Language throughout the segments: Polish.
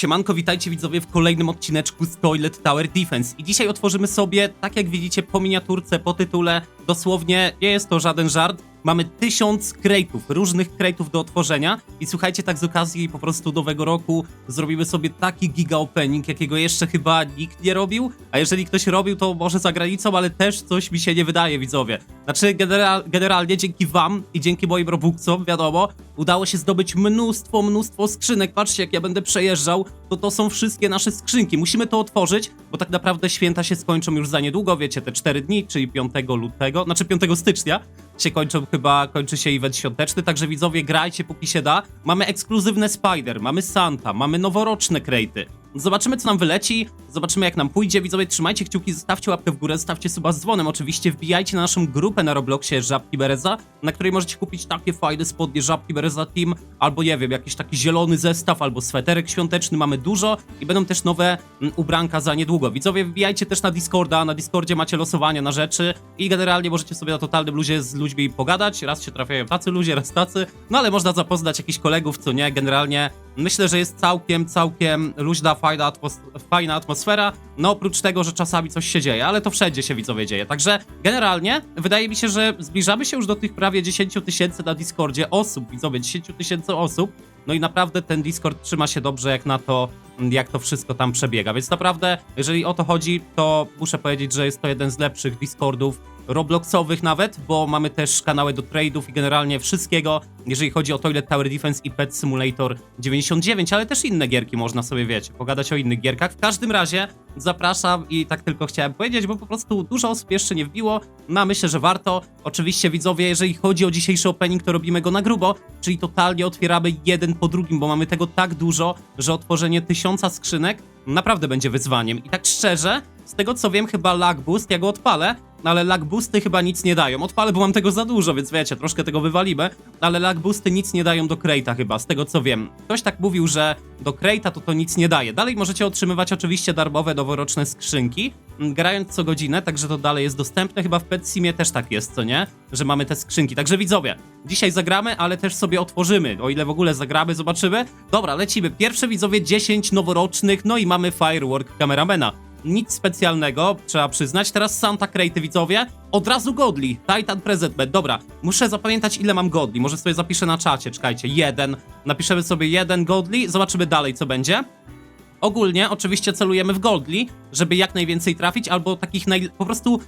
Siemanko, witajcie widzowie w kolejnym odcineczku z Toilet Tower Defense. I dzisiaj otworzymy sobie, tak jak widzicie po miniaturce, po tytule, dosłownie nie jest to żaden żart, mamy tysiąc krejtów, różnych krejtów do otworzenia i słuchajcie, tak z okazji po prostu nowego roku zrobimy sobie taki giga opening, jakiego jeszcze chyba nikt nie robił, a jeżeli ktoś robił, to może za granicą, ale też coś mi się nie wydaje, widzowie. Znaczy, general, generalnie dzięki wam i dzięki moim robuxom, wiadomo, udało się zdobyć mnóstwo, mnóstwo skrzynek. Patrzcie, jak ja będę przejeżdżał, to to są wszystkie nasze skrzynki. Musimy to otworzyć, bo tak naprawdę święta się skończą już za niedługo, wiecie, te 4 dni, czyli 5 lutego, znaczy 5 stycznia się kończą chyba, kończy się event świąteczny, także widzowie, grajcie póki się da. Mamy ekskluzywne Spider, mamy Santa, mamy noworoczne krejty. Zobaczymy, co nam wyleci, zobaczymy, jak nam pójdzie. Widzowie, trzymajcie kciuki, zostawcie łapkę w górę, zostawcie suba z dzwonem. Oczywiście wbijajcie na naszą grupę na Robloxie Żabki Bereza, na której możecie kupić takie fajne spodnie Żabki Bereza Team, albo nie wiem, jakiś taki zielony zestaw, albo sweterek świąteczny, mamy dużo i będą też nowe mm, ubranka za niedługo. Widzowie, wbijajcie też na Discorda, na Discordzie macie losowanie na rzeczy i generalnie możecie sobie na totalnym luzie z ludźmi pogadać. Raz się trafiają tacy ludzie, raz tacy, no ale można zapoznać jakichś kolegów, co nie, generalnie myślę, że jest całkiem, całkiem luźna, fajna, atmos fajna atmosfera, no oprócz tego, że czasami coś się dzieje, ale to wszędzie się widzowie dzieje, także generalnie wydaje mi się, że zbliżamy się już do tych prawie 10 tysięcy na Discordzie osób, widzowie, 10 tysięcy osób, no i naprawdę ten Discord trzyma się dobrze jak na to, jak to wszystko tam przebiega, więc naprawdę, jeżeli o to chodzi, to muszę powiedzieć, że jest to jeden z lepszych Discordów Robloxowych nawet, bo mamy też kanały do trade'ów i generalnie wszystkiego, jeżeli chodzi o Toilet Tower Defense i Pet Simulator 99, ale też inne gierki można sobie, wiecie, pogadać o innych gierkach. W każdym razie zapraszam i tak tylko chciałem powiedzieć, bo po prostu dużo osób jeszcze nie wbiło, no a myślę, że warto. Oczywiście widzowie, jeżeli chodzi o dzisiejszy opening, to robimy go na grubo, czyli totalnie otwieramy jeden po drugim, bo mamy tego tak dużo, że otworzenie tysiąca skrzynek naprawdę będzie wyzwaniem. I tak szczerze, z tego co wiem, chyba lag boost, ja go odpalę, ale lag boosty chyba nic nie dają. Odpalę, bo mam tego za dużo, więc wiecie, troszkę tego wywalimy, ale lag boosty nic nie dają do Crate'a chyba, z tego co wiem. Ktoś tak mówił, że do Crate'a to to nic nie daje. Dalej możecie otrzymywać oczywiście darmowe noworoczne skrzynki, m, grając co godzinę, także to dalej jest dostępne. Chyba w Pet Simie też tak jest, co nie? Że mamy te skrzynki. Także widzowie, dzisiaj zagramy, ale też sobie otworzymy. O ile w ogóle zagramy, zobaczymy. Dobra, lecimy. Pierwsze widzowie 10 noworocznych, no i mamy Firework Kameramena. Nic specjalnego, trzeba przyznać. Teraz Santa Crate, widzowie. Od razu Godly. Titan Present Bed. Dobra, muszę zapamiętać ile mam Godly. Może sobie zapiszę na czacie, czekajcie. Jeden. Napiszemy sobie jeden Godly, zobaczymy dalej co będzie. Ogólnie oczywiście celujemy w Goldly, żeby jak najwięcej trafić, albo takich naj... po prostu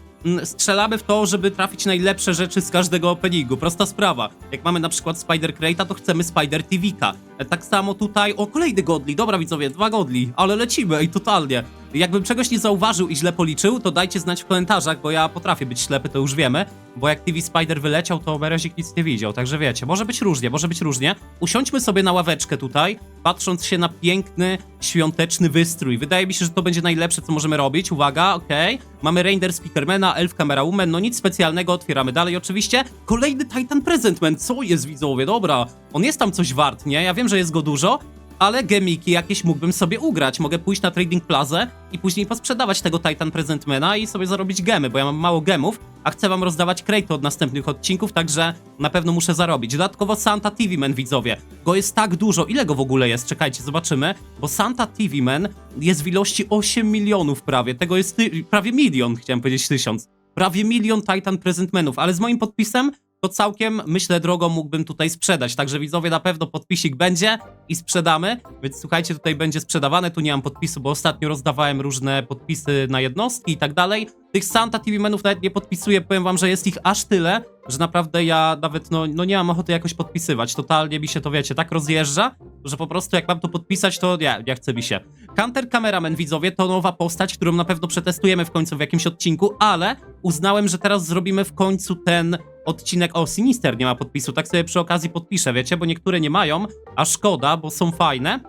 strzelamy w to, żeby trafić najlepsze rzeczy z każdego openingu. Prosta sprawa. Jak mamy na przykład Spider Crate'a, to chcemy Spider TV'ka. E, Tak samo tutaj, o kolejny Godly, dobra widzowie, dwa Godly, ale lecimy i totalnie. Jakbym czegoś nie zauważył i źle policzył, to dajcie znać w komentarzach, bo ja potrafię być ślepy, to już wiemy. Bo jak TV Spider wyleciał, to Berezik nic nie widział, także wiecie, może być różnie, może być różnie. Usiądźmy sobie na ławeczkę tutaj, patrząc się na piękny, świąteczny wystrój. Wydaje mi się, że to będzie najlepsze, co możemy robić. Uwaga, okej. Mamy Reindeer Speakermana, Elf Camera Woman, no nic specjalnego, otwieramy dalej oczywiście. Kolejny Titan Presentman, co jest widzowie, dobra. On jest tam coś wart, nie? Ja wiem, że jest go dużo, ale gemiki jakieś mógłbym sobie ugrać. Mogę pójść na Trading Plazę i później posprzedawać tego Titan Presentmana i sobie zarobić gemy, bo ja mam mało gemów, a chcę wam rozdawać krejty od następnych odcinków, także na pewno muszę zarobić. Dodatkowo Santa TV Man, widzowie. Go jest tak dużo. Ile go w ogóle jest? Czekajcie, zobaczymy. Bo Santa TV Man jest w ilości 8 milionów prawie. Tego jest prawie milion, chciałem powiedzieć tysiąc. Prawie milion Titan Presentmenów, ale z moim podpisem to całkiem, myślę, drogo mógłbym tutaj sprzedać. Także widzowie, na pewno podpisik będzie i sprzedamy. Więc słuchajcie, tutaj będzie sprzedawane. Tu nie mam podpisu, bo ostatnio rozdawałem różne podpisy na jednostki i tak dalej. Tych Santa TV Menów nawet nie podpisuję. Powiem wam, że jest ich aż tyle, że naprawdę ja nawet no, no nie mam ochoty jakoś podpisywać. Totalnie mi się to, wiecie, tak rozjeżdża, że po prostu jak mam to podpisać, to nie, nie chce mi się. Hunter Cameraman, widzowie, to nowa postać, którą na pewno przetestujemy w końcu w jakimś odcinku, ale uznałem, że teraz zrobimy w końcu ten odcinek. O, Sinister nie ma podpisu, tak sobie przy okazji podpiszę, wiecie, bo niektóre nie mają, a szkoda, bo są fajne.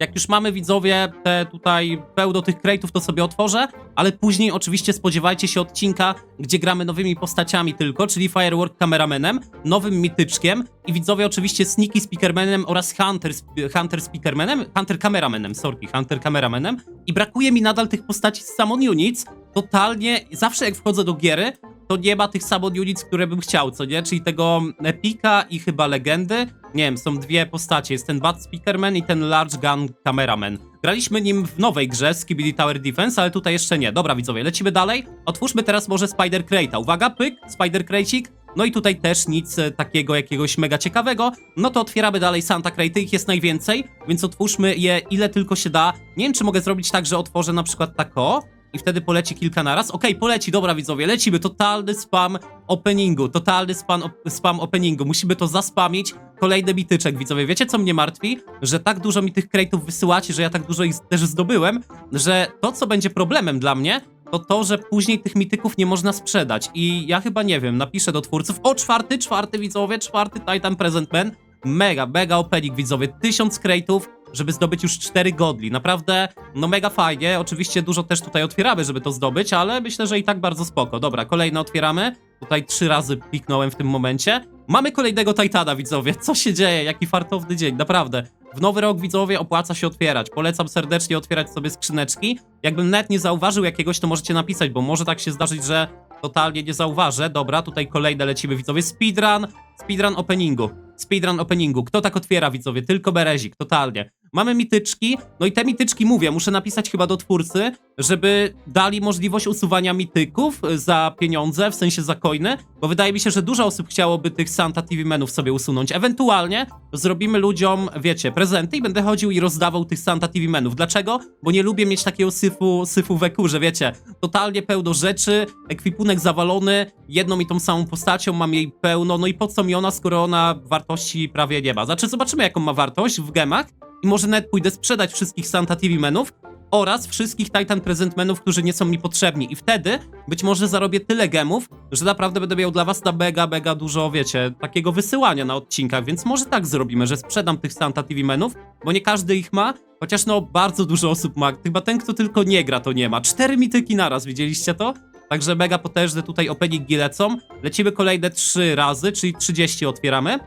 Jak już mamy widzowie te tutaj pełno tych crate'ów, to sobie otworzę, ale później oczywiście spodziewajcie się odcinka, gdzie gramy nowymi postaciami tylko, czyli Firework Cameramanem, nowym mityczkiem i widzowie oczywiście Sneaky Speakermanem oraz Hunter, Hunter Speakermanem, Hunter Cameramanem, sorry, Hunter Cameramanem i brakuje mi nadal tych postaci z Summon Units, totalnie, zawsze jak wchodzę do giery, to nie ma tych Summon Units, które bym chciał, co nie? Czyli tego Epika i chyba Legendy. Nie wiem, są dwie postacie, jest ten Bad Speakerman i ten Large Gun Cameraman. Graliśmy nim w nowej grze, Skibidi Tower Defense, ale tutaj jeszcze nie. Dobra widzowie, lecimy dalej. Otwórzmy teraz może Spider Crate'a. Uwaga, pyk, Spider Crate'ik. No i tutaj też nic e, takiego jakiegoś mega ciekawego. No to otwieramy dalej Santa Crate'y, ich jest najwięcej, więc otwórzmy je ile tylko się da. Nie wiem, czy mogę zrobić tak, że otworzę na przykład tako i wtedy poleci kilka naraz. Okej, poleci, dobra widzowie, lecimy. Totalny spam openingu, totalny spam, spam openingu. Musimy to zaspamić. Kolejny mityczek, widzowie. Wiecie, co mnie martwi? Że tak dużo mi tych crate'ów wysyłacie, że ja tak dużo ich też zdobyłem, że to, co będzie problemem dla mnie, to to, że później tych mityków nie można sprzedać. I ja chyba nie wiem, napiszę do twórców. O, czwarty, czwarty widzowie, czwarty Titan Present Man. Mega, mega opening widzowie. Tysiąc crate'ów, żeby zdobyć już cztery godli. Naprawdę, no mega fajnie. Oczywiście dużo też tutaj otwieramy, żeby to zdobyć, ale myślę, że i tak bardzo spoko. Dobra, kolejne otwieramy. Tutaj trzy razy kliknąłem w tym momencie. Mamy kolejnego Titana, widzowie. Co się dzieje? Jaki fartowny dzień, naprawdę. W nowy rok, widzowie, opłaca się otwierać. Polecam serdecznie otwierać sobie skrzyneczki. Jakbym net nie zauważył jakiegoś, to możecie napisać, bo może tak się zdarzyć, że totalnie nie zauważę. Dobra, tutaj kolejne lecimy, widzowie. Speedrun, speedrun openingu. Speedrun openingu. Kto tak otwiera, widzowie? Tylko Berezik, totalnie. Mamy mityczki, no i te mityczki mówię, muszę napisać chyba do twórcy, żeby dali możliwość usuwania mityków za pieniądze, w sensie za coiny, bo wydaje mi się, że dużo osób chciałoby tych Santa TV menów sobie usunąć. Ewentualnie zrobimy ludziom, wiecie, prezenty i będę chodził i rozdawał tych Santa TV menów. Dlaczego? Bo nie lubię mieć takiego syfu, syfu w ekurze, wiecie, totalnie pełno rzeczy, ekwipunek zawalony, jedną i tą samą postacią, mam jej pełno, no i po co mi ona, skoro ona wartości prawie nie ma. Znaczy, zobaczymy jaką ma wartość w gemach i może nawet pójdę sprzedać wszystkich Santa TV menów oraz wszystkich Titan Present menów, którzy nie są mi potrzebni. I wtedy być może zarobię tyle gemów, że naprawdę będę miał dla was na mega, mega dużo, wiecie, takiego wysyłania na odcinkach, więc może tak zrobimy, że sprzedam tych Santa TV menów, bo nie każdy ich ma, chociaż no bardzo dużo osób ma. Chyba ten, kto tylko nie gra, to nie ma. Cztery mityki naraz, widzieliście to? Także mega potężne tutaj openingi lecą. Lecimy kolejne trzy razy, czyli 30 otwieramy.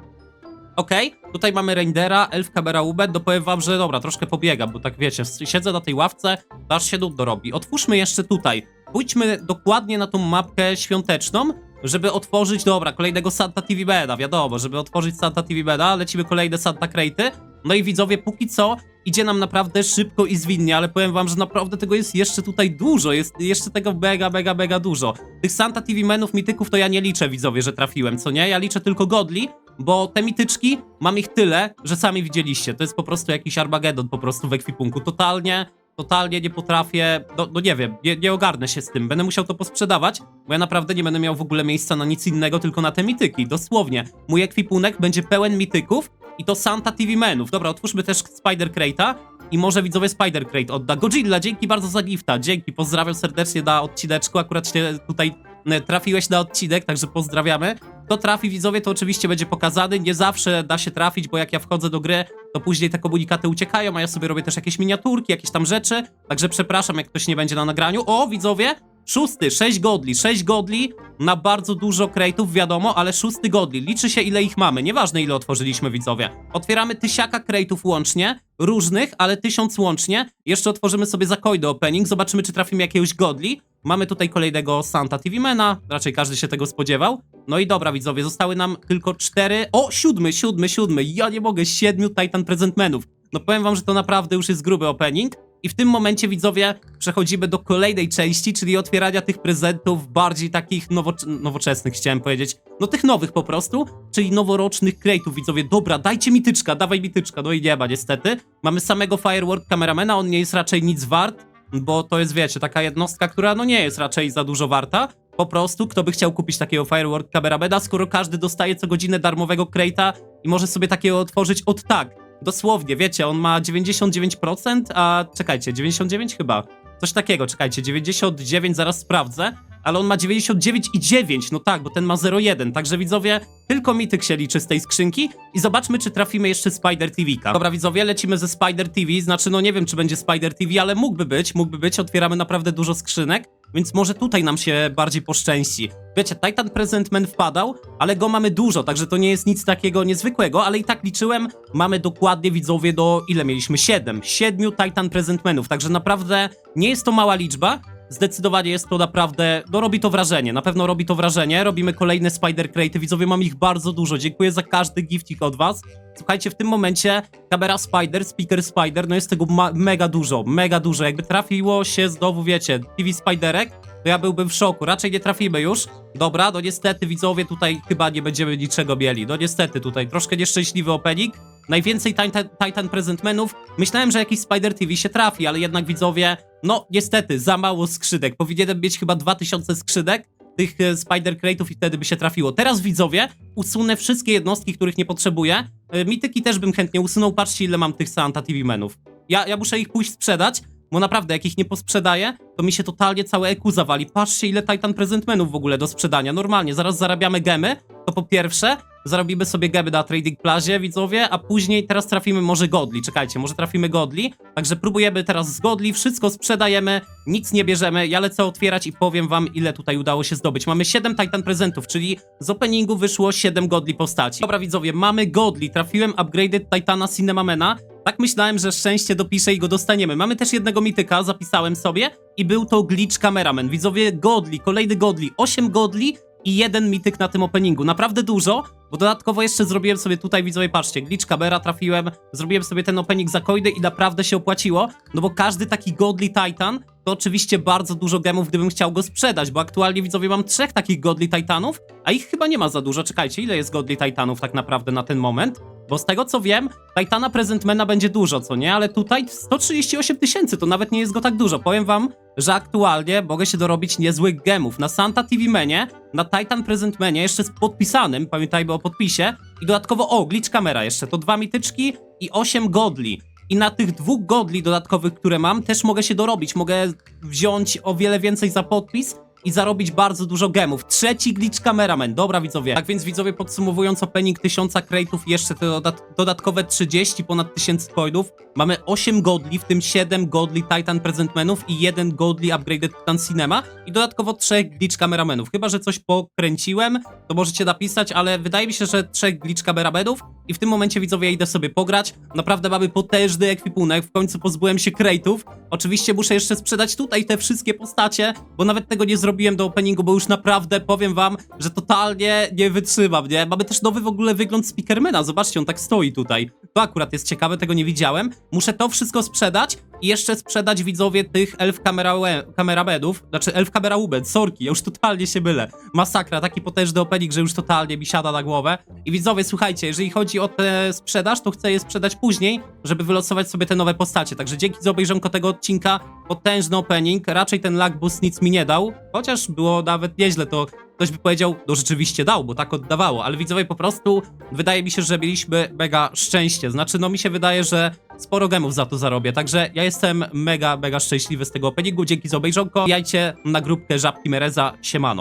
Okej, tutaj mamy Reindera, Elf Kamera Ubed, no powiem wam, że dobra, troszkę pobiegam, bo tak wiecie, siedzę na tej ławce, aż się nudno robi. Otwórzmy jeszcze tutaj, pójdźmy dokładnie na tą mapkę świąteczną, żeby otworzyć, dobra, kolejnego Santa TV Beda, wiadomo, żeby otworzyć Santa TV Beda, lecimy kolejne Santa Crate'y, no i widzowie, póki co idzie nam naprawdę szybko i zwinnie, ale powiem wam, że naprawdę tego jest jeszcze tutaj dużo, jest jeszcze tego mega, mega, mega dużo. Tych Santa TV menów, mityków to ja nie liczę, widzowie, że trafiłem, co nie? Ja liczę tylko godli, bo te mityczki, mam ich tyle, że sami widzieliście. To jest po prostu jakiś Armagedon po prostu w ekwipunku. Totalnie, totalnie nie potrafię, no, no nie wiem, nie, nie ogarnę się z tym. Będę musiał to posprzedawać, bo ja naprawdę nie będę miał w ogóle miejsca na nic innego, tylko na te mityki. Dosłownie. Mój ekwipunek będzie pełen mityków i to Santa TV menów. Dobra, otwórzmy też Spider Crate'a i może widzowie Spider Crate odda. Godzilla, dzięki bardzo za gifta, dzięki, pozdrawiam serdecznie na odcineczku, akurat się tutaj e, trafiłeś na odcinek, także pozdrawiamy. Kto trafi widzowie, to oczywiście będzie pokazany, nie zawsze da się trafić, bo jak ja wchodzę do gry, to później te komunikaty uciekają, a ja sobie robię też jakieś miniaturki, jakieś tam rzeczy, także przepraszam, jak ktoś nie będzie na nagraniu. O, widzowie, Szósty, 6 godli, 6 godli na bardzo dużo crate'ów, wiadomo, ale szósty godli. Liczy się ile ich mamy, nieważne ile otworzyliśmy widzowie. Otwieramy tysiaka crate'ów łącznie, różnych, ale tysiąc łącznie. Jeszcze otworzymy sobie za coin opening, zobaczymy czy trafimy jakiegoś godli. Mamy tutaj kolejnego Santa TV Mana, raczej każdy się tego spodziewał. No i dobra widzowie, zostały nam tylko cztery, o siódmy, siódmy, siódmy, ja nie mogę, siedmiu Titan Presentmenów. No powiem wam, że to naprawdę już jest gruby opening. I w tym momencie, widzowie, przechodzimy do kolejnej części, czyli otwierania tych prezentów bardziej takich nowocze nowoczesnych, chciałem powiedzieć. No tych nowych po prostu, czyli noworocznych crate'ów, widzowie. Dobra, dajcie mityczka, dawaj mityczka. No i nie ma niestety. Mamy samego Firework Cameramana, on nie jest raczej nic wart, bo to jest, wiecie, taka jednostka, która no nie jest raczej za dużo warta. Po prostu, kto by chciał kupić takiego Firework Cameramana, skoro każdy dostaje co godzinę darmowego crate'a i może sobie takiego otworzyć od tak. Dosłownie, wiecie, on ma 99%, a czekajcie, 99 chyba. Coś takiego, czekajcie, 99 zaraz sprawdzę, ale on ma 99,9, no tak, bo ten ma 0,1, także widzowie, tylko mityk się liczy z tej skrzynki i zobaczmy, czy trafimy jeszcze Spider TV-ka. Dobra, widzowie, lecimy ze Spider TV, znaczy, no nie wiem, czy będzie Spider TV, ale mógłby być, mógłby być, otwieramy naprawdę dużo skrzynek, więc może tutaj nam się bardziej poszczęści. Wiecie, Titan Presentman wpadał, ale go mamy dużo, także to nie jest nic takiego niezwykłego, ale i tak liczyłem, mamy dokładnie widzowie do ile mieliśmy? 7. 7 Titan Presentmanów, także naprawdę nie jest to mała liczba zdecydowanie jest to naprawdę, no robi to wrażenie, na pewno robi to wrażenie, robimy kolejne Spider Crate, widzowie, mam ich bardzo dużo, dziękuję za każdy giftik od was. Słuchajcie, w tym momencie kamera Spider, speaker Spider, no jest tego mega dużo, mega dużo, jakby trafiło się znowu, wiecie, TV Spiderek, to ja byłbym w szoku, raczej nie trafimy już. Dobra, no niestety widzowie tutaj chyba nie będziemy niczego mieli, no niestety tutaj troszkę nieszczęśliwy opening. Najwięcej Titan, Titan Presentmenów. Myślałem, że jakiś Spider TV się trafi, ale jednak widzowie, no niestety, za mało skrzydek. Powinienem mieć chyba 2000 skrzydek tych e, Spider Crate'ów i wtedy by się trafiło. Teraz widzowie, usunę wszystkie jednostki, których nie potrzebuję. E, Mityki też bym chętnie usunął, patrzcie ile mam tych Santa TV menów. Ja, ja muszę ich pójść sprzedać, bo naprawdę jak ich nie posprzedaję, to mi się totalnie całe EQ zawali. Patrzcie ile Titan Presentmenów w ogóle do sprzedania. Normalnie, zaraz zarabiamy gemy, to po pierwsze, zarobimy sobie gemy na Trading Plazie, widzowie, a później teraz trafimy może Godli. Czekajcie, może trafimy Godli. Także próbujemy teraz z Godli, wszystko sprzedajemy, nic nie bierzemy. Ja lecę otwierać i powiem wam, ile tutaj udało się zdobyć. Mamy 7 Titan prezentów, czyli z openingu wyszło 7 Godli postaci. Dobra, widzowie, mamy Godli. Trafiłem upgraded Titana Cinnamamena. Tak myślałem, że szczęście dopiszę i go dostaniemy. Mamy też jednego mityka, zapisałem sobie i był to Glitch Cameraman. Widzowie, Godli, kolejny Godli, 8 Godli i jeden mityk na tym openingu. Naprawdę dużo, bo dodatkowo jeszcze zrobiłem sobie tutaj, widzowie, patrzcie, glitch kamera trafiłem, zrobiłem sobie ten opening za coiny i naprawdę się opłaciło, no bo każdy taki godly titan to oczywiście bardzo dużo gemów, gdybym chciał go sprzedać, bo aktualnie, widzowie, mam trzech takich godly titanów, a ich chyba nie ma za dużo. Czekajcie, ile jest godly titanów tak naprawdę na ten moment? Bo z tego co wiem, Titana Presentmana będzie dużo, co nie? Ale tutaj 138 tysięcy, to nawet nie jest go tak dużo. Powiem wam, że aktualnie mogę się dorobić niezłych gemów. Na Santa TV Menie, na Titan Present Menie, jeszcze z podpisanym, pamiętajmy o podpisie, i dodatkowo, o, glitch kamera jeszcze, to dwa mityczki i 8 godli. I na tych dwóch godli dodatkowych, które mam, też mogę się dorobić. Mogę wziąć o wiele więcej za podpis i zarobić bardzo dużo gemów. Trzeci glitch cameraman. Dobra, widzowie. Tak więc, widzowie, podsumowując opening 1000 crate'ów jeszcze te dodat dodatkowe 30 ponad 1000 coinów, mamy 8 godli, w tym 7 godli Titan Presentmenów i 1 godli Upgraded Titan Cinema i dodatkowo 3 glitch cameramenów. Chyba, że coś pokręciłem, to możecie napisać, ale wydaje mi się, że 3 glitch cameramenów i w tym momencie, widzowie, ja idę sobie pograć. Naprawdę mamy potężny ekwipunek, w końcu pozbyłem się crate'ów. Oczywiście muszę jeszcze sprzedać tutaj te wszystkie postacie, bo nawet tego nie zrobiłem do openingu, bo już naprawdę powiem wam, że totalnie nie wytrzymam, nie? Mamy też nowy w ogóle wygląd Speakermana, zobaczcie, on tak stoi tutaj. To akurat jest ciekawe, tego nie widziałem. Muszę to wszystko sprzedać i jeszcze sprzedać widzowie tych elf kamerabedów, znaczy elf kamerałubed, sorki, ja już totalnie się mylę. Masakra, taki potężny opening, że już totalnie mi siada na głowę. I widzowie, słuchajcie, jeżeli chodzi o tę sprzedaż, to chcę je sprzedać później, żeby wylosować sobie te nowe postacie. Także dzięki za obejrzonko tego odcinka, potężny opening, raczej ten lag nic mi nie dał, chociaż było nawet nieźle, to ktoś by powiedział, no rzeczywiście dał, bo tak oddawało, ale widzowie po prostu wydaje mi się, że mieliśmy mega szczęście. Znaczy, no mi się wydaje, że sporo gemów za to zarobię, także ja jestem mega, mega szczęśliwy z tego openingu. Dzięki za obejrzonko. Wbijajcie na grupkę Żabki Mereza. Siemano.